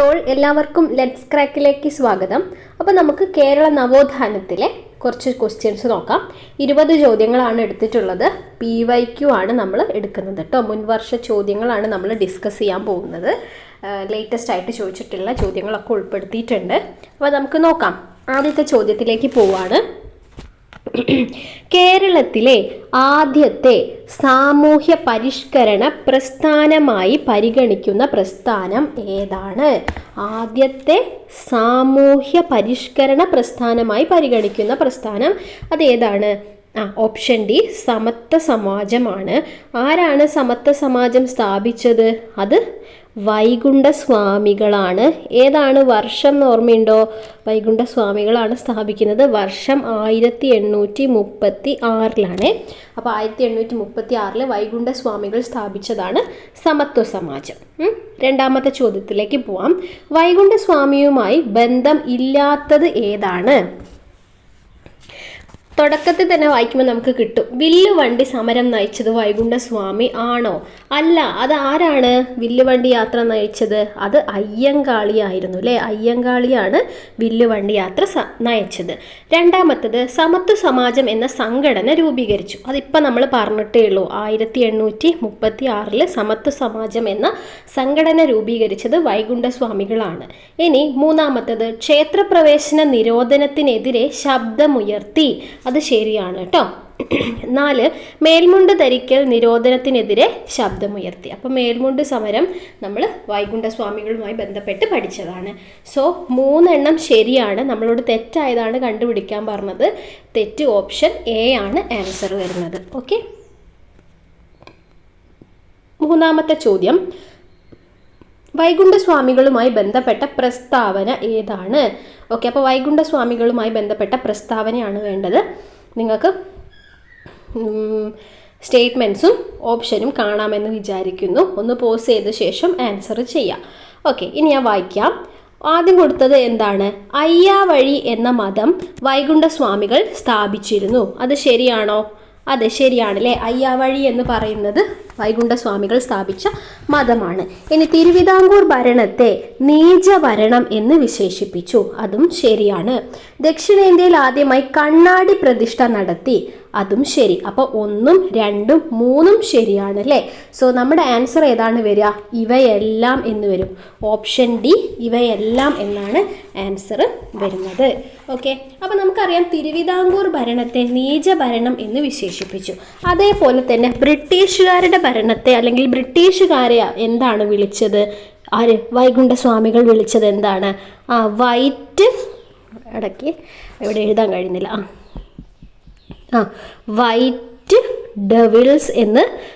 Hi all എല്ലാവർക്കും let's ക്രാക്കിലേക്ക് സ്വാഗതം. അപ്പോൾ നമുക്ക് കേരള നവോത്ഥാനത്തിലെ കുറച്ച് ക്വസ്റ്റ്യൻസ് നോക്കാം. ഇരുപത് ചോദ്യങ്ങളാണ് എടുത്തിട്ടുള്ളത്. പി വൈ ക്യു ആണ് നമ്മൾ എടുക്കുന്നത് കേട്ടോ മുൻവർഷ ചോദ്യങ്ങളാണ് നമ്മൾ ഡിസ്കസ് ചെയ്യാൻ പോകുന്നത്. ലേറ്റസ്റ്റ് ആയിട്ട് ചോദിച്ചിട്ടുള്ള ചോദ്യങ്ങളൊക്കെ ഉൾപ്പെടുത്തിയിട്ടുണ്ട്. അപ്പോൾ നമുക്ക് നോക്കാം. ആദ്യത്തെ ചോദ്യത്തിലേക്ക് പോവാണ്. കേരളത്തിലെ ആദ്യത്തെ സാമൂഹ്യ പരിഷ്കരണ പ്രസ്ഥാനമായി പരിഗണിക്കുന്ന പ്രസ്ഥാനം ഏതാണ്? ആദ്യത്തെ സാമൂഹ്യ പരിഷ്കരണ പ്രസ്ഥാനമായി പരിഗണിക്കുന്ന പ്രസ്ഥാനം അതേതാണ് ആ ഓപ്ഷൻ ഡി സമത്വ സമാജമാണ്. ആരാണ് സമത്വ സമാജം സ്ഥാപിച്ചത്? അത് വൈകുണ്ഠ സ്വാമികളാണ് ഏതാണ് വർഷം എന്ന് ഓർമ്മയുണ്ടോ? വൈകുണ്ഠ സ്വാമികളാണ് സ്ഥാപിക്കുന്നത്. വർഷം ആയിരത്തി എണ്ണൂറ്റി മുപ്പത്തി ആറിലാണ് അപ്പോൾ ആയിരത്തി എണ്ണൂറ്റി മുപ്പത്തി ആറിൽ വൈകുണ്ഠ സ്വാമികൾ സ്ഥാപിച്ചതാണ് സമത്വ സമാജം രണ്ടാമത്തെ ചോദ്യത്തിലേക്ക് പോവാം. വൈകുണ്ഠ സ്വാമിയുമായി ബന്ധം ഇല്ലാത്തത് ഏതാണ്? തുടക്കത്തിൽ തന്നെ വായിക്കുമ്പോൾ നമുക്ക് കിട്ടും. വില്ലുവണ്ടി സമരം നയിച്ചത് വൈകുണ്ഠസ്വാമി ആണോ? അല്ല അത് ആരാണ് വില്ലുവണ്ടി യാത്ര നയിച്ചത്? അത് അയ്യങ്കാളിയായിരുന്നു അല്ലേ? അയ്യങ്കാളിയാണ് വില്ലുവണ്ടി യാത്ര നയിച്ചത്. രണ്ടാമത്തത് സമത്വ സമാജം എന്ന സംഘടന രൂപീകരിച്ചു. അതിപ്പോൾ നമ്മൾ പറഞ്ഞിട്ടേ ഉള്ളൂ. ആയിരത്തി എണ്ണൂറ്റി മുപ്പത്തി ആറിൽ സമത്വ സമാജം എന്ന സംഘടന രൂപീകരിച്ചത് വൈകുണ്ഠസ്വാമികളാണ്. ഇനി മൂന്നാമത്തത് ക്ഷേത്രപ്രവേശന നിരോധനത്തിനെതിരെ ശബ്ദമുയർത്തി. അത് ശരിയാണ് കേട്ടോ നാല് മേൽമുണ്ട് ധരിക്കൽ നിരോധനത്തിനെതിരെ ശബ്ദമുയർത്തി. അപ്പോൾ മേൽമുണ്ട് സമരം നമ്മൾ വൈകുണ്ഠസ്വാമികളുമായി ബന്ധപ്പെട്ട് പഠിച്ചതാണ്. സോ മൂന്നെണ്ണം ശരിയാണ്. നമ്മളോട് തെറ്റായതാണ് കണ്ടുപിടിക്കാൻ പറഞ്ഞത്. തെറ്റ് ഓപ്ഷൻ എ ആണ് ആൻസർ വരുന്നത്. ഓക്കെ? മൂന്നാമത്തെ ചോദ്യം. വൈകുണ്ഠസ്വാമികളുമായി ബന്ധപ്പെട്ട പ്രസ്താവന ഏതാണ്? ഓക്കെ അപ്പോൾ വൈകുണ്ഠസ്വാമികളുമായി ബന്ധപ്പെട്ട പ്രസ്താവനയാണ് വേണ്ടത്. നിങ്ങൾക്ക് സ്റ്റേറ്റ്മെന്റ്സും ഓപ്ഷനും കാണാമെന്ന് വിചാരിക്കുന്നു. ഒന്ന് പോസ് ചെയ്ത ശേഷം ആൻസർ ചെയ്യാം. ഓക്കെ ഇനി ഞാൻ വായിക്കാം. ആദ്യം കൊടുത്തത് എന്താണ്? അയ്യാവഴി എന്ന മതം വൈകുണ്ഠസ്വാമികൾ സ്ഥാപിച്ചിരുന്നു. അത് ശരിയാണോ? അതെ ശരിയാണല്ലേ? അയ്യാവഴി എന്ന് പറയുന്നത് വൈകുണ്ഠസ്വാമികൾ സ്ഥാപിച്ച മതമാണ്. ഇനി തിരുവിതാംകൂർ ഭരണത്തെ നീചഭരണം എന്ന് വിശേഷിപ്പിച്ചു. അതും ശരിയാണ്. ദക്ഷിണേന്ത്യയിൽ ആദ്യമായി കണ്ണാടി പ്രതിഷ്ഠ നടത്തി. അതും ശരി. അപ്പോൾ ഒന്നും രണ്ടും മൂന്നും ശരിയാണ് അല്ലേ സോ നമ്മുടെ ആൻസർ ഏതാണ് വരിക? ഇവയെല്ലാം എന്ന് വരും. ഓപ്ഷൻ ഡി ഇവയെല്ലാം എന്നാണ് ആൻസർ വരുന്നത്. ഓക്കെ അപ്പോൾ നമുക്കറിയാം തിരുവിതാംകൂർ ഭരണത്തെ നീചഭരണം എന്ന് വിശേഷിപ്പിച്ചു. അതേപോലെ തന്നെ ബ്രിട്ടീഷുകാരുടെ ഭരണത്തെ അല്ലെങ്കിൽ ബ്രിട്ടീഷുകാരെ എന്താണ് വിളിച്ചത്? ആര്? വൈകുണ്ഠസ്വാമികൾ വിളിച്ചത് എന്താണ്? ആ വൈറ്റ് ഇടയ്ക്ക് ഇവിടെ എഴുതാൻ കഴിയുന്നില്ല. ആ. ആ വൈറ്റ് ഡെവിൾസ് എന്ന്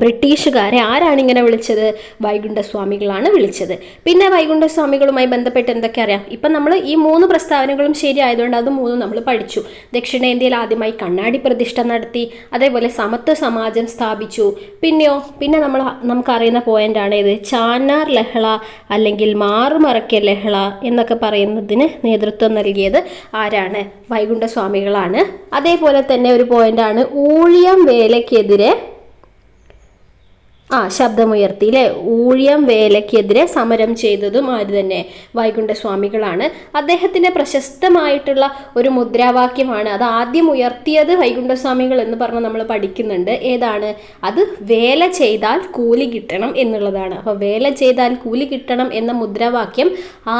ബ്രിട്ടീഷുകാരെ ആരാണ് ഇങ്ങനെ വിളിച്ചത്? വൈകുണ്ഠസ്വാമികളാണ് വിളിച്ചത്. പിന്നെ വൈകുണ്ഠസ്വാമികളുമായി ബന്ധപ്പെട്ട് എന്തൊക്കെ അറിയാം? ഇപ്പം നമ്മൾ ഈ മൂന്ന് പ്രസ്താവനകളും ശരിയായതുകൊണ്ട് അത് മൂന്നും നമ്മൾ പഠിച്ചു. ദക്ഷിണേന്ത്യയിൽ ആദ്യമായി കണ്ണാടി പ്രതിഷ്ഠ നടത്തി അതേപോലെ സമത്വ സമാജം സ്ഥാപിച്ചു. പിന്നെയോ പിന്നെ നമ്മൾ നമുക്കറിയുന്ന പോയിന്റാണ് ഇത്. ചാനാർ ലഹള അല്ലെങ്കിൽ മാറുമറക്കിയ ലഹള എന്നൊക്കെ പറയുന്നതിന് നേതൃത്വം നൽകിയത് ആരാണ്? വൈകുണ്ഠസ്വാമികളാണ്. അതേപോലെ തന്നെ ഒരു പോയിന്റാണ് ഊഴിയം വേലയ്ക്കെതിരെ ആ ശബ്ദമുയർത്തി അല്ലേ ഊഴിയം വേലയ്ക്കെതിരെ സമരം ചെയ്തതും ആര് തന്നെ? വൈകുണ്ഠസ്വാമികളാണ്. അദ്ദേഹത്തിന്റെ പ്രശസ്തമായിട്ടുള്ള ഒരു മുദ്രാവാക്യമാണ് അത് ആദ്യം ഉയർത്തിയത് വൈകുണ്ഠസ്വാമികൾ എന്ന് പറഞ്ഞ് നമ്മൾ പഠിക്കുന്നുണ്ട്. ഏതാണ്? അത് വേല ചെയ്താൽ കൂലി കിട്ടണം എന്നുള്ളതാണ്. അപ്പോൾ വേല ചെയ്താൽ കൂലി കിട്ടണം എന്ന മുദ്രാവാക്യം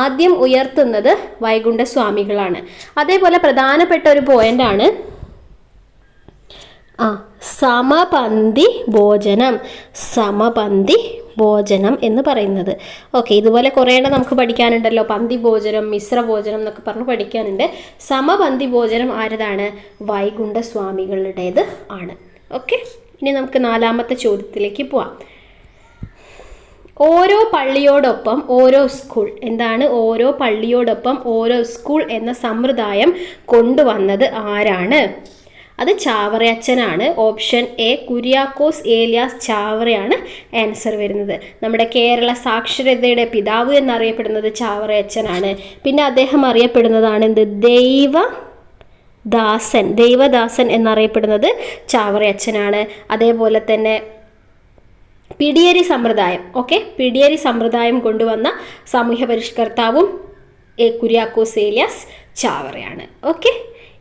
ആദ്യം ഉയർത്തുന്നത് വൈകുണ്ഠസ്വാമികളാണ്. അതേപോലെ പ്രധാനപ്പെട്ട ഒരു പോയിന്റാണ് ആ സമപന്തി ഭോജനം. സമപന്തി ഭോജനം എന്ന് പറയുന്നത്. ഓക്കെ ഇതുപോലെ കുറേ എണ്ണം നമുക്ക് പഠിക്കാനുണ്ടല്ലോ. പന്തി ഭോജനം മിശ്ര ഭോജനം എന്നൊക്കെ പറഞ്ഞ് പഠിക്കാനുണ്ട്. സമപന്തി ഭോജനം ആരതാണ്? വൈകുണ്ഠസ്വാമികളുടേത് ആണ്. ഓക്കെ ഇനി നമുക്ക് നാലാമത്തെ ചോദ്യത്തിലേക്ക് പോവാം. ഓരോ പള്ളിയോടൊപ്പം ഓരോ സ്കൂൾ എന്താണ്? ഓരോ പള്ളിയോടൊപ്പം ഓരോ സ്കൂൾ എന്ന സമ്പ്രദായം കൊണ്ടുവന്നത് ആരാണ്? അത് ചാവറയച്ചനാണ് ഓപ്ഷൻ എ കുര്യാക്കോസ് ഏലിയാസ് ചാവറയാണ് ആൻസർ വരുന്നത്. നമ്മുടെ കേരള സാക്ഷരതയുടെ പിതാവ് എന്നറിയപ്പെടുന്നത് ചാവറയച്ചനാണ് പിന്നെ അദ്ദേഹം അറിയപ്പെടുന്നതാണ് എന്ത്? ദൈവ ദാസൻ ദൈവദാസൻ എന്നറിയപ്പെടുന്നത് ചാവറയച്ചനാണ് അതേപോലെ തന്നെ പിടിയേരി സമ്പ്രദായം ഓക്കെ? പിടിയേരി സമ്പ്രദായം കൊണ്ടുവന്ന സാമൂഹ്യ പരിഷ്കർത്താവും എ കുര്യാക്കോസ് ഏലിയാസ് ചാവറയാണ്. ഓക്കെ?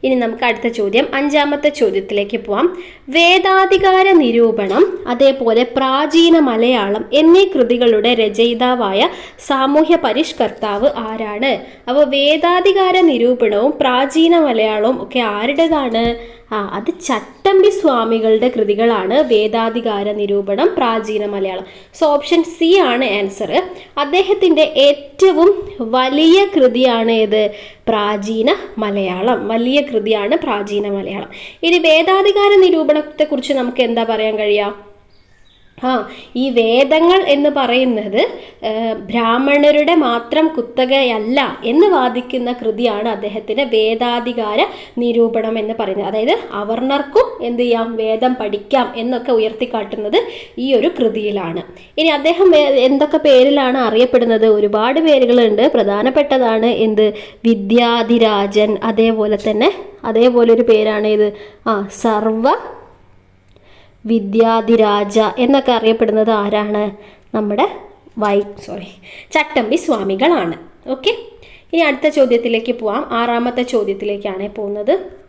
ഇനി നമുക്ക് അടുത്ത ചോദ്യം അഞ്ചാമത്തെ ചോദ്യത്തിലേക്ക് പോവാം. വേദാധികാര നിരൂപണം അതേപോലെ പ്രാചീന മലയാളം എന്നീ കൃതികളുടെ രചയിതാവായ സാമൂഹ്യ പരിഷ്കർത്താവ് ആരാണ്? അപ്പോൾ വേദാധികാര നിരൂപണവും പ്രാചീന മലയാളവും ഒക്കെ ആരുടേതാണ്? ആ അത് ചട്ടമ്പി സ്വാമികളുടെ കൃതികളാണ്. വേദാധികാര നിരൂപണം പ്രാചീന മലയാളം. സോ ഓപ്ഷൻ സി ആണ് ആൻസർ അദ്ദേഹത്തിന്റെ ഏറ്റവും വലിയ കൃതിയാണ് ഏത്? പ്രാചീന മലയാളം. വലിയ കൃതിയാണ് പ്രാചീന മലയാളം. ഇനി വേദാധികാര നിരൂപണത്തെക്കുറിച്ച് നമുക്ക് എന്താ പറയാൻ കഴിയുക ആ ഈ വേദങ്ങൾ എന്ന് പറയുന്നത് ബ്രാഹ്മണരുടെ മാത്രം കുത്തകയല്ല എന്ന് വാദിക്കുന്ന കൃതിയാണ് അദ്ദേഹത്തിന്റെ വേദാധികാര നിരൂപണം എന്ന് പറയുന്നത്. അതായത് അവർണർക്കും എന്ത് ചെയ്യാം വേദം പഠിക്കാം എന്നൊക്കെ ഉയർത്തിക്കാട്ടുന്നത് ഈ ഒരു കൃതിയിലാണ്. ഇനി അദ്ദേഹം എന്തൊക്കെ പേരിലാണ് അറിയപ്പെടുന്നത്? ഒരുപാട് പേരുകളുണ്ട്. പ്രധാനപ്പെട്ടതാണ് എന്ത്? വിദ്യാധിരാജൻ അതേപോലെ തന്നെ അതേപോലെ ഒരു പേരാണ് ഇത്. ആ സർവ വിദ്യാധിരാജ എന്നൊക്കെ അറിയപ്പെടുന്നത് ആരാണ്? നമ്മുടെ വൈ സോറി ചട്ടമ്പി സ്വാമികളാണ്. ഓക്കെ ഇനി അടുത്ത ചോദ്യത്തിലേക്ക് പോവാം. ആറാമത്തെ ചോദ്യത്തിലേക്കാണ് പോകുന്നത്.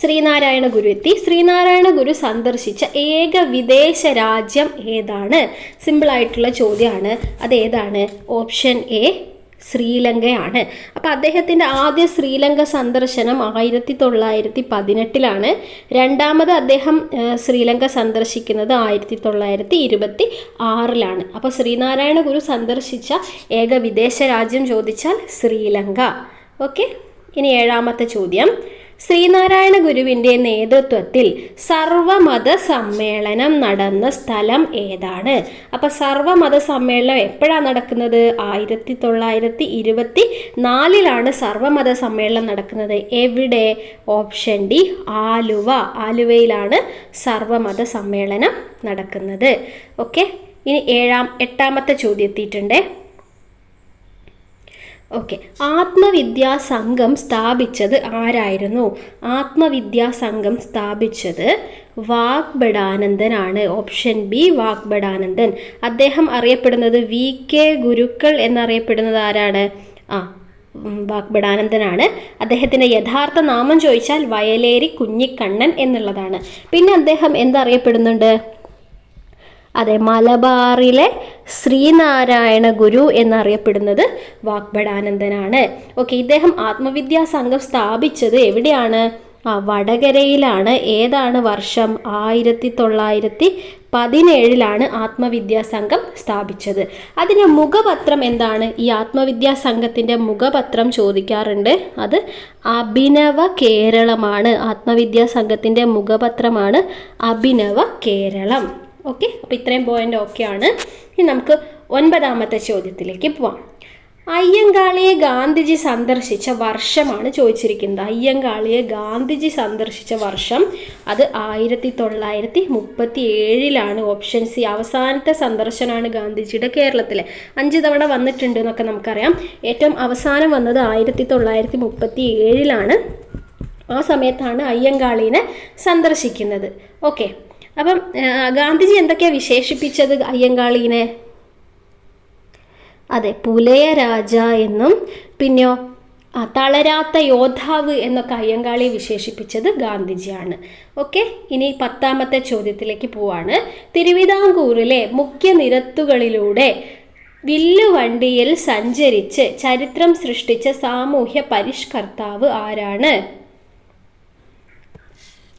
ശ്രീനാരായണ ഗുരു എത്തി. ശ്രീനാരായണ ഗുരു സന്ദർശിച്ച ഏക വിദേശ രാജ്യം ഏതാണ്? സിമ്പിൾ ആയിട്ടുള്ള ചോദ്യമാണ്. അത് ഏതാണ്? ഓപ്ഷൻ എ ശ്രീലങ്കയാണ്. അപ്പോൾ അദ്ദേഹത്തിന്റെ ആദ്യ ശ്രീലങ്ക സന്ദർശനം ആയിരത്തി തൊള്ളായിരത്തി പതിനെട്ടിലാണ് രണ്ടാമത് അദ്ദേഹം ശ്രീലങ്ക സന്ദർശിക്കുന്നത് ആയിരത്തി തൊള്ളായിരത്തി ഇരുപത്തി ആറിലാണ് അപ്പോൾ ശ്രീനാരായണ ഗുരു സന്ദർശിച്ച ഏക വിദേശ രാജ്യം ചോദിച്ചാൽ ശ്രീലങ്ക. ഓക്കെ? ഇനി ഏഴാമത്തെ ചോദ്യം. ശ്രീനാരായണ ഗുരുവിന്റെ നേതൃത്വത്തിൽ സർവമത സമ്മേളനം നടന്ന സ്ഥലം ഏതാണ്? അപ്പോൾ സർവമത സമ്മേളനം എപ്പോഴാണ് നടക്കുന്നത്? ആയിരത്തി തൊള്ളായിരത്തി ഇരുപത്തി നാലിലാണ് സർവമത സമ്മേളനം നടക്കുന്നത്. എവിടെ? Option D Aluva. ആലുവയിലാണ് സർവമത സമ്മേളനം നടക്കുന്നത്. ഓക്കെ? ഇനി ഏഴാം എട്ടാമത്തെ ചോദ്യം എത്തിയിട്ടുണ്ട്. ഓക്കെ ആത്മവിദ്യാ സംഘം സ്ഥാപിച്ചത് ആരായിരുന്നു? ആത്മവിദ്യാ സംഘം സ്ഥാപിച്ചത് വാഗ്ബടാനന്ദനാണ് ഓപ്ഷൻ ബി വാഗ്ബടാനന്ദൻ അദ്ദേഹം അറിയപ്പെടുന്നത് വി കെ ഗുരുക്കൾ എന്നറിയപ്പെടുന്നത് ആരാണ്? ആ വാഗ്ബടാനന്ദനാണ് അദ്ദേഹത്തിന്റെ യഥാർത്ഥ നാമം ചോദിച്ചാൽ വയലേരി കുഞ്ഞിക്കണ്ണൻ എന്നുള്ളതാണ്. പിന്നെ അദ്ദേഹം എന്തറിയപ്പെടുന്നുണ്ട്? അതെ മലബാറിലെ ശ്രീനാരായണ ഗുരു എന്നറിയപ്പെടുന്നത് വാഗ്ബടാനന്ദനാണ് ഓക്കെ ഇദ്ദേഹം ആത്മവിദ്യാ സംഘം സ്ഥാപിച്ചത് എവിടെയാണ്? ആ വടകരയിലാണ്. ഏതാണ് വർഷം? ആയിരത്തി തൊള്ളായിരത്തി പതിനേഴിലാണ് ആത്മവിദ്യാ സംഘം സ്ഥാപിച്ചത്. അതിന്റെ മുഖപത്രം എന്താണ്? ഈ ആത്മവിദ്യാ സംഘത്തിന്റെ മുഖപത്രം ചോദിക്കാറുണ്ട്. അത് അഭിനവ കേരളമാണ്. ആത്മവിദ്യാ സംഘത്തിന്റെ മുഖപത്രമാണ് അഭിനവ കേരളം. ഓക്കെ അപ്പോൾ ഇത്രയും പോയിന്റ് ആണ്. ഇനി നമുക്ക് ഒൻപതാമത്തെ ചോദ്യത്തിലേക്ക് പോവാം. അയ്യങ്കാളിയെ ഗാന്ധിജി സന്ദർശിച്ച വർഷമാണ് ചോദിച്ചിരിക്കുന്നത്. അയ്യങ്കാളിയെ ഗാന്ധിജി സന്ദർശിച്ച വർഷം അത് ആയിരത്തി തൊള്ളായിരത്തി മുപ്പത്തി ഏഴിലാണ് ഓപ്ഷൻ സി അവസാനത്തെ സന്ദർശനമാണ് ഗാന്ധിജിയുടെ കേരളത്തിലെ. അഞ്ച് തവണ വന്നിട്ടുണ്ട് എന്നൊക്കെ നമുക്കറിയാം. ഏറ്റവും അവസാനം വന്നത് ആയിരത്തി തൊള്ളായിരത്തി മുപ്പത്തി ഏഴിലാണ് ആ സമയത്താണ് അയ്യങ്കാളിനെ സന്ദർശിക്കുന്നത്. ഓക്കെ അപ്പം ഗാന്ധിജി എന്തൊക്കെയാണ് വിശേഷിപ്പിച്ചത് അയ്യങ്കാളീനെ? അതെ പുലയ രാജ എന്നും പിന്നെയോ തളരാത്ത യോദ്ധാവ് എന്നൊക്കെ അയ്യങ്കാളിയെ വിശേഷിപ്പിച്ചത് ഗാന്ധിജിയാണ്. ഓക്കെ ഇനി പത്താമത്തെ ചോദ്യത്തിലേക്ക് പോവാണ്. തിരുവിതാംകൂറിലെ മുഖ്യ നിരത്തുകളിലൂടെ വില്ലുവണ്ടിയിൽ സഞ്ചരിച്ച് ചരിത്രം സൃഷ്ടിച്ച സാമൂഹ്യ പരിഷ്കർത്താവ് ആരാണ്?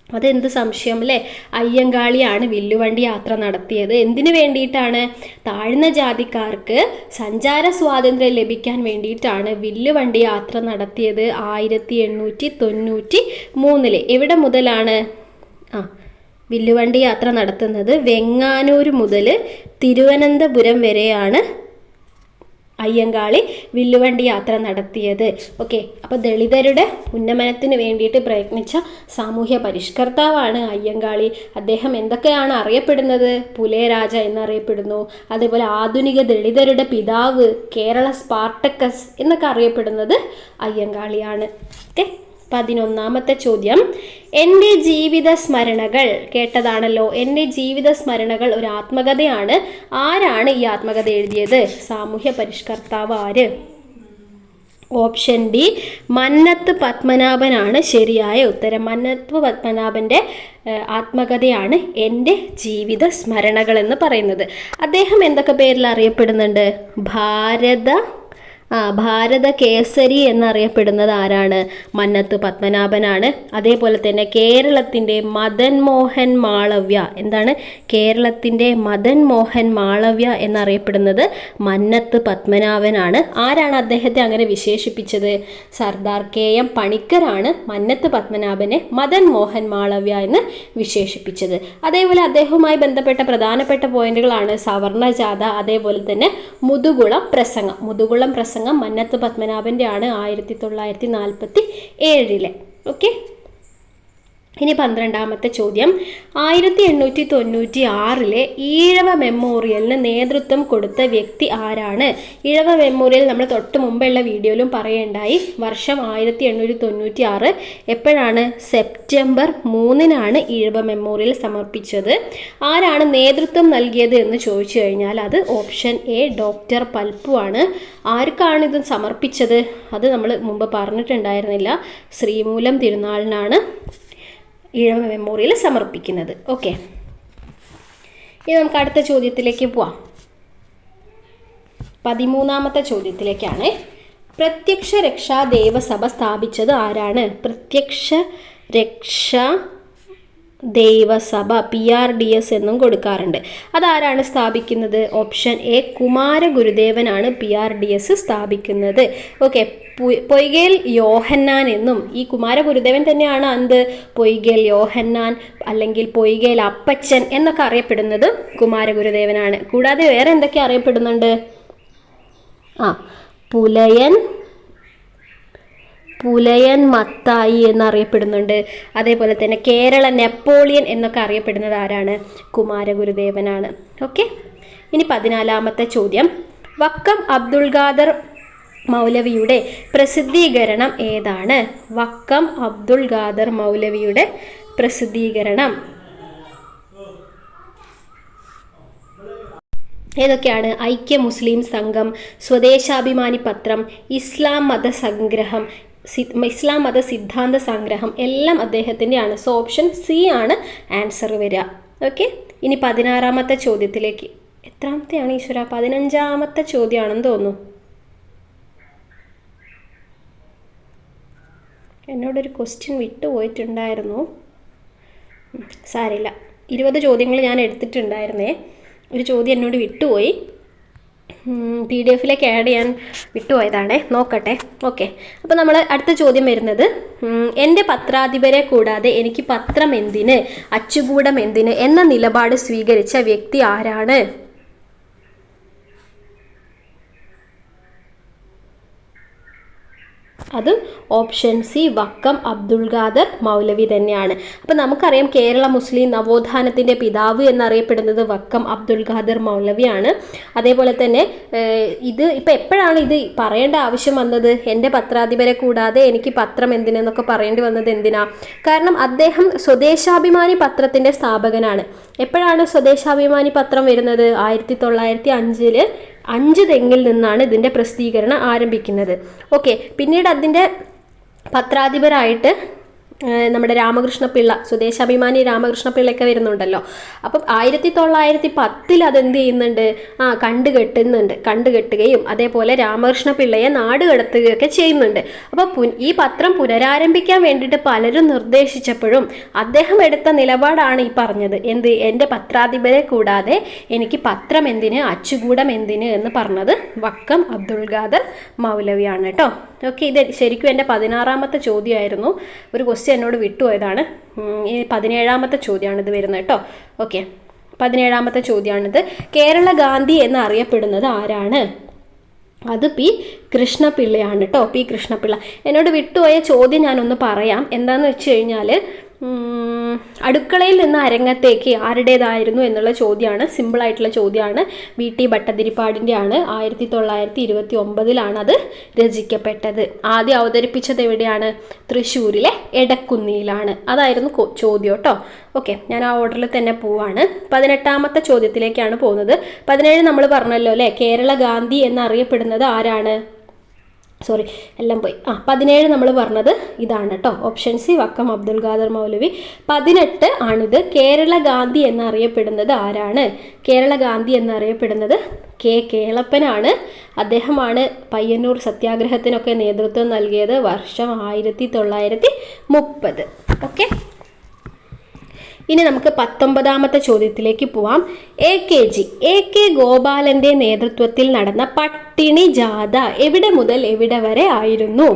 അതെന്ത് സംശയം അല്ലേ? അയ്യങ്കാളിയാണ് വില്ലുവണ്ടി യാത്ര നടത്തിയത്. എന്തിനു വേണ്ടിയിട്ടാണ്? താഴ്ന്ന ജാതിക്കാർക്ക് സഞ്ചാര സ്വാതന്ത്ര്യം ലഭിക്കാൻ വേണ്ടിയിട്ടാണ് വില്ലുവണ്ടി യാത്ര നടത്തിയത് ആയിരത്തി എണ്ണൂറ്റി തൊണ്ണൂറ്റി മൂന്നിൽ എവിടെ മുതലാണ്? ആ വില്ലുവണ്ടി യാത്ര നടത്തുന്നത് വെങ്ങാനൂർ മുതൽ തിരുവനന്തപുരം വരെയാണ്. അയ്യങ്കാളി വില്ലുവണ്ടി യാത്ര നടത്തിയത്. ഓക്കെ അപ്പോൾ ദളിതരുടെ ഉന്നമനത്തിന് വേണ്ടിയിട്ട് പ്രയത്നിച്ച സാമൂഹ്യ പരിഷ്കർത്താവാണ് അയ്യങ്കാളി. അദ്ദേഹം എന്തൊക്കെയാണ് അറിയപ്പെടുന്നത്? പുലയരാജ എന്നറിയപ്പെടുന്നു. അതേപോലെ ആധുനിക ദളിതരുടെ പിതാവ് കേരള സ്പാർട്ടക്കസ് എന്നൊക്കെ അറിയപ്പെടുന്നത് അയ്യങ്കാളിയാണ്. ഓക്കെ പതിനൊന്നാമത്തെ ചോദ്യം. എന്റെ ജീവിത സ്മരണകൾ കേട്ടതാണല്ലോ. എന്റെ ജീവിത സ്മരണകൾ ഒരു ആത്മകഥയാണ്. ആരാണ് ഈ ആത്മകഥ എഴുതിയത്? സാമൂഹ്യ പരിഷ്കർത്താവ് ആര്? ഓപ്ഷൻ ഡി മന്നത്ത് പത്മനാഭനാണ് ശരിയായ ഉത്തരം. മന്നത്ത് പത്മനാഭന്റെ ആത്മകഥയാണ് എന്റെ ജീവിത സ്മരണകൾ എന്ന് പറയുന്നത്. അദ്ദേഹം എന്തൊക്കെ പേരിൽ അറിയപ്പെടുന്നുണ്ട്? ഭാരത ഭാരത കേസരി എന്നറിയപ്പെടുന്നത് ആരാണ്? മന്നത്ത് പത്മനാഭനാണ്. അതേപോലെ തന്നെ കേരളത്തിന്റെ മദൻ മോഹൻ മാളവ്യ. എന്താണ്? കേരളത്തിന്റെ മദൻ മോഹൻ മാളവ്യ എന്നറിയപ്പെടുന്നത് മന്നത്ത് പത്മനാഭനാണ്. ആരാണ് അദ്ദേഹത്തെ അങ്ങനെ വിശേഷിപ്പിച്ചത്? സർദാർ കെ എം പണിക്കരാണ് മന്നത്ത് പത്മനാഭനെ മദൻ മോഹൻ മാളവ്യ എന്ന് വിശേഷിപ്പിച്ചത്. അതേപോലെ അദ്ദേഹവുമായി ബന്ധപ്പെട്ട പ്രധാനപ്പെട്ട പോയിന്റുകളാണ് സവർണജാഥ അതേപോലെ തന്നെ മുതുകുളം പ്രസംഗം. മുതുകുളം പ്രസംഗം മന്നത്ത് പത്മനാഭന്റെ ആണ് ആയിരത്തി തൊള്ളായിരത്തി നാൽപ്പത്തി ഏഴിലെ ഓക്കെ ഇനി പന്ത്രണ്ടാമത്തെ ചോദ്യം. ആയിരത്തി എണ്ണൂറ്റി തൊണ്ണൂറ്റി ആറിലെ ഈഴവ മെമ്മോറിയലിന് നേതൃത്വം കൊടുത്ത വ്യക്തി ആരാണ്? ഈഴവ മെമ്മോറിയൽ നമ്മൾ തൊട്ട് മുമ്പുള്ള വീഡിയോയിലും പറയേണ്ടായി. വർഷം ആയിരത്തി എണ്ണൂറ്റി തൊണ്ണൂറ്റി ആറ് എപ്പോഴാണ്? സെപ്റ്റംബർ മൂന്നിനാണ് ഈഴവ മെമ്മോറിയൽ സമർപ്പിച്ചത്. ആരാണ് നേതൃത്വം നൽകിയത് എന്ന് ചോദിച്ചു കഴിഞ്ഞാൽ അത് ഓപ്ഷൻ എ ഡോക്ടർ പൽപ്പു ആണ് ആർക്കാണ് ഇത് സമർപ്പിച്ചത്? അത് നമ്മൾ മുമ്പ് പറഞ്ഞിട്ടുണ്ടായിരുന്നില്ല. ശ്രീമൂലം തിരുനാളിനാണ്. ഈഴവ മെമ്മോറിയൽ സമർപ്പിക്കുന്നത്. ഓക്കെ ഇനി നമുക്ക് അടുത്ത ചോദ്യത്തിലേക്ക് പോവാം. പതിമൂന്നാമത്തെ ചോദ്യത്തിലേക്കാണ്. പ്രത്യക്ഷ രക്ഷാ ദേവസഭ സ്ഥാപിച്ചത് ആരാണ്? Prathyaksha Raksha Daivasabha P R D S എന്നും കൊടുക്കാറുണ്ട്. അതാരാണ് സ്ഥാപിക്കുന്നത്? ഓപ്ഷൻ എ കുമാര ഗുരുദേവനാണ് പി ആർ ഡി എസ് സ്ഥാപിക്കുന്നത്. ഓക്കെ പൊയ്കേൽ യോഹന്നാൻ എന്നും ഈ കുമാര ഗുരുദേവൻ തന്നെയാണ് എന്ത്? പൊയ്കേൽ യോഹന്നാൻ അല്ലെങ്കിൽ പൊയ്കേൽ അപ്പച്ചൻ എന്നൊക്കെ അറിയപ്പെടുന്നത് കുമാര ഗുരുദേവനാണ് കൂടാതെ വേറെ എന്തൊക്കെ അറിയപ്പെടുന്നുണ്ട്? ആ പുലയൻ പുലയൻ മത്തായി എന്നറിയപ്പെടുന്നുണ്ട്. അതേപോലെ തന്നെ കേരള നെപ്പോളിയൻ എന്നൊക്കെ അറിയപ്പെടുന്നത് ആരാണ്? കുമാരഗുരുദേവനാണ്. ഓക്കെ ഇനി പതിനാലാമത്തെ ചോദ്യം. വക്കം അബ്ദുൾ ഖാദർ മൗലവിയുടെ പ്രസിദ്ധീകരണം ഏതാണ്? വക്കം അബ്ദുൾ ഖാദർ മൗലവിയുടെ പ്രസിദ്ധീകരണം. ഏതൊക്കെയാണ്? ഐക്യ മുസ്ലിം സംഘം സ്വദേശാഭിമാനി പത്രം ഇസ്ലാം മത സംഗ്രഹം സി- ഇസ്ലാം മത സിദ്ധാന്ത സംഗ്രഹം എല്ലാം അദ്ദേഹത്തിന്റെ ആണ് സോ ഓപ്ഷൻ സി ആണ് ആൻസർ വരിക. ഓക്കെ ഇനി പതിനാറാമത്തെ ചോദ്യത്തിലേക്ക്. എത്രാമത്തെയാണ് ഈശ്വര? പതിനഞ്ചാമത്തെ ചോദ്യമാണെന്ന് തോന്നുന്നു. എന്നോടൊരു ക്വസ്റ്റ്യൻ വിട്ടുപോയിട്ടുണ്ടായിരുന്നു. സാരില്ല ഇരുപത് ചോദ്യങ്ങൾ ഞാൻ എടുത്തിട്ടുണ്ടായിരുന്നേ. ഒരു ചോദ്യം എന്നോട് വിട്ടുപോയി. പി ഡി എഫിലേക്ക് ആഡ് ചെയ്യാൻ വിട്ടുപോയതാണേ. നോക്കട്ടെ. ഓക്കെ അപ്പോൾ നമ്മൾ അടുത്ത ചോദ്യം വരുന്നത് എന്റെ പത്രാധിപരെ കൂടാതെ എനിക്ക് പത്രം എന്തിന്? അച്ചുകൂടം എന്തിന്? എന്ന നിലപാട് സ്വീകരിച്ച വ്യക്തി ആരാണ്? അത് ഓപ്ഷൻ സി വക്കം അബ്ദുൾ ഖാദർ മൗലവി തന്നെയാണ്. അപ്പം നമുക്കറിയാം കേരള മുസ്ലിം നവോത്ഥാനത്തിന്റെ പിതാവ് എന്നറിയപ്പെടുന്നത് വക്കം അബ്ദുൾ ഖാദർ മൗലവിയാണ്. അതേപോലെ തന്നെ ഇത് ഇപ്പം എപ്പോഴാണ് ഇത് പറയേണ്ട ആവശ്യം വന്നത്? എന്റെ പത്രാധിപരെ കൂടാതെ എനിക്ക് പത്രം എന്തിനെന്നൊക്കെ പറയേണ്ടി വന്നത് എന്തിനാ? കാരണം അദ്ദേഹം സ്വദേശാഭിമാനി പത്രത്തിന്റെ സ്ഥാപകനാണ്. എപ്പോഴാണ് സ്വദേശാഭിമാനി പത്രം വരുന്നത്? ആയിരത്തി തൊള്ളായിരത്തി അഞ്ചിൽ അഞ്ച് തെങ്ങിൽ നിന്നാണ് ഇതിന്റെ പ്രസിദ്ധീകരണം ആരംഭിക്കുന്നത്. ഓക്കെ പിന്നീട് അതിന്റെ പത്രാധിപരായിട്ട് നമ്മുടെ രാമകൃഷ്ണ പിള്ള സ്വദേശാഭിമാനി രാമകൃഷ്ണ പിള്ളയൊക്കെ വരുന്നുണ്ടല്ലോ. അപ്പം ആയിരത്തി തൊള്ളായിരത്തി പത്തിൽ അതെന്ത് ചെയ്യുന്നുണ്ട്? ആ കണ്ടു കെട്ടുന്നുണ്ട്. കണ്ടു കെട്ടുകയും അതേപോലെ രാമകൃഷ്ണ പിള്ളയെ നാട് കടത്തുകയൊക്കെ ചെയ്യുന്നുണ്ട്. അപ്പോൾ ഈ പത്രം പുനരാരംഭിക്കാൻ വേണ്ടിയിട്ട് പലരും നിർദ്ദേശിച്ചപ്പോഴും അദ്ദേഹം എടുത്ത നിലപാടാണ് ഈ പറഞ്ഞത്. എന്ത്? എന്റെ പത്രാധിപരെ കൂടാതെ എനിക്ക് പത്രം എന്തിന് അച്ചുകൂടം എന്തിന് എന്ന് പറഞ്ഞത് വക്കം അബ്ദുൾ ഖാദർ മൗലവിയാണ് കേട്ടോ. ഓക്കെ ഇത് ശരിക്കും എന്റെ പതിനാറാമത്തെ ചോദ്യമായിരുന്നു. ഒരു ക്വസ്റ്റ്യൻ എന്നോട് വിട്ടുപോയതാണ്. ഈ പതിനേഴാമത്തെ ചോദ്യമാണ് ഇത് വരുന്നത് കേട്ടോ. ഓക്കെ. പതിനേഴാമത്തെ ചോദ്യമാണിത് കേരള ഗാന്ധി എന്ന് അറിയപ്പെടുന്നത് ആരാണ്? അത് പി കൃഷ്ണപിള്ളയാണ് കേട്ടോ. പി കൃഷ്ണപിള്ള. എന്നോട് വിട്ടുപോയ ചോദ്യം ഞാനൊന്ന് പറയാം. എന്താണെന്ന് വെച്ച് കഴിഞ്ഞാൽ അടുക്കളയിൽ നിന്ന് അരങ്ങത്തേക്ക് ആരുടേതായിരുന്നു എന്നുള്ള ചോദ്യമാണ് സിമ്പിളായിട്ടുള്ള ചോദ്യമാണ്. വി ടി ഭട്ടതിരിപ്പാടിന്റെ ആണ് ആയിരത്തി തൊള്ളായിരത്തി ഇരുപത്തി ഒമ്പതിലാണ് അത് രചിക്കപ്പെട്ടത്. ആദ്യം അവതരിപ്പിച്ചത് എവിടെയാണ്? തൃശ്ശൂരിലെ എടക്കുന്നിയിലാണ്. അതായിരുന്നു ചോദ്യം കേട്ടോ. ഓക്കെ ഞാൻ ആ ഓർഡറിൽ തന്നെ പോവാണ്. പതിനെട്ടാമത്തെ ചോദ്യത്തിലേക്കാണ് പോകുന്നത്. പതിനേഴ് നമ്മൾ പറഞ്ഞല്ലോ അല്ലേ? കേരള ഗാന്ധി എന്നറിയപ്പെടുന്നത് ആരാണ്? സോറി എല്ലാം പോയി. ആ പതിനേഴ് നമ്മൾ പറഞ്ഞത് ഇതാണ് കേട്ടോ ഓപ്ഷൻ സി വക്കം അബ്ദുൽ ഖാദർ മൗലവി. പതിനെട്ട് ആണിത്. കേരള ഗാന്ധി എന്നറിയപ്പെടുന്നത് ആരാണ്? കേരള ഗാന്ധി എന്നറിയപ്പെടുന്നത് കെ കേളപ്പനാണ്. അദ്ദേഹമാണ് പയ്യന്നൂർ സത്യാഗ്രഹത്തിനൊക്കെ നേതൃത്വം നൽകിയത് വർഷം ആയിരത്തി തൊള്ളായിരത്തി മുപ്പത്. ഓക്കെ ഇനി നമുക്ക് പത്തൊമ്പതാമത്തെ ചോദ്യത്തിലേക്ക് പോവാം. A K G A K ഗോപാലന്റെ നേതൃത്വത്തിൽ നടന്ന പട്ടിണി ജാഥ എവിടെ മുതൽ എവിടെ വരെ ആയിരുന്നു?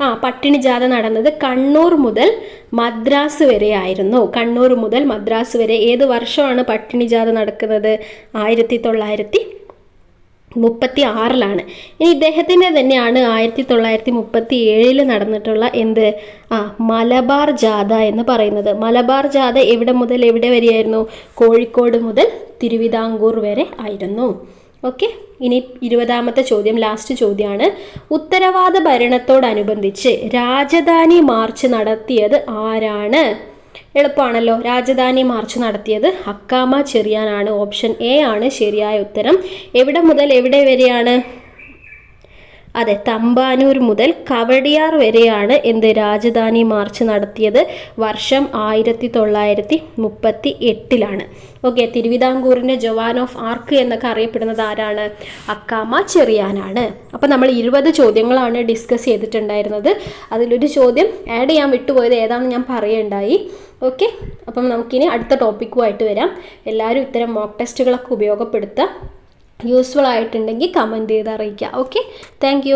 ആ പട്ടിണി ജാഥ നടന്നത് കണ്ണൂർ മുതൽ മദ്രാസ് വരെ ആയിരുന്നു. കണ്ണൂർ മുതൽ മദ്രാസ് വരെ ഏത് വർഷമാണ് പട്ടിണി ജാഥ നടക്കുന്നത്? ആയിരത്തി തൊള്ളായിരത്തി മുപ്പത്തി ആറിലാണ് ഇനി ഇദ്ദേഹത്തിന്റെ തന്നെയാണ് ആയിരത്തി തൊള്ളായിരത്തി മുപ്പത്തി ഏഴിൽ നടന്നിട്ടുള്ള എന്ത്? ആ മലബാർ ജാഥ എന്ന് പറയുന്നത്. മലബാർ ജാഥ എവിടെ മുതൽ എവിടെ വരെയായിരുന്നു? കോഴിക്കോട് മുതൽ തിരുവിതാംകൂർ വരെ ആയിരുന്നു. ഓക്കെ ഇനി ഇരുപതാമത്തെ ചോദ്യം ലാസ്റ്റ് ചോദ്യമാണ്. ഉത്തരവാദ ഭരണത്തോടനുബന്ധിച്ച് രാജധാനി മാർച്ച് നടത്തിയത് ആരാണ്? എളുപ്പമാണല്ലോ രാജധാനി മാർച്ച് നടത്തിയത് അക്കാമ ചെറിയാനാണ്. ഓപ്ഷൻ എ ആണ് ശരിയായ ഉത്തരം. എവിടെ മുതൽ എവിടെ വരെയാണ്? അതെ തമ്പാനൂർ മുതൽ കവടിയാർ വരെയാണ് എന്ത് രാജധാനി മാർച്ച് നടത്തിയത്. വർഷം ആയിരത്തി തൊള്ളായിരത്തി മുപ്പത്തി എട്ടിലാണ് ഓക്കെ തിരുവിതാംകൂറിന്റെ ജവാൻ ഓഫ് ആർക്ക് എന്നൊക്കെ അറിയപ്പെടുന്നത് ആരാണ്? അക്കാമ ചെറിയാനാണ്. അപ്പം നമ്മൾ ഇരുപത് ചോദ്യങ്ങളാണ് ഡിസ്കസ് ചെയ്തിട്ടുണ്ടായിരുന്നത്. അതിലൊരു ചോദ്യം ആഡ് ചെയ്യാൻ വിട്ടുപോയത് ഏതാണെന്ന് ഞാൻ പറയുണ്ടായി. ഓക്കെ അപ്പം നമുക്കിനി അടുത്ത ടോപ്പിക്കുമായിട്ട് വരാം. എല്ലാവരും ഇത്തരം മോക്ക് ടെസ്റ്റുകളൊക്കെ ഉപയോഗപ്പെടുത്തുക. യൂസ്ഫുൾ ആയിട്ടുണ്ടെങ്കിൽ കമന്റ് ചെയ്ത് അറിയിക്കുക. Okay thank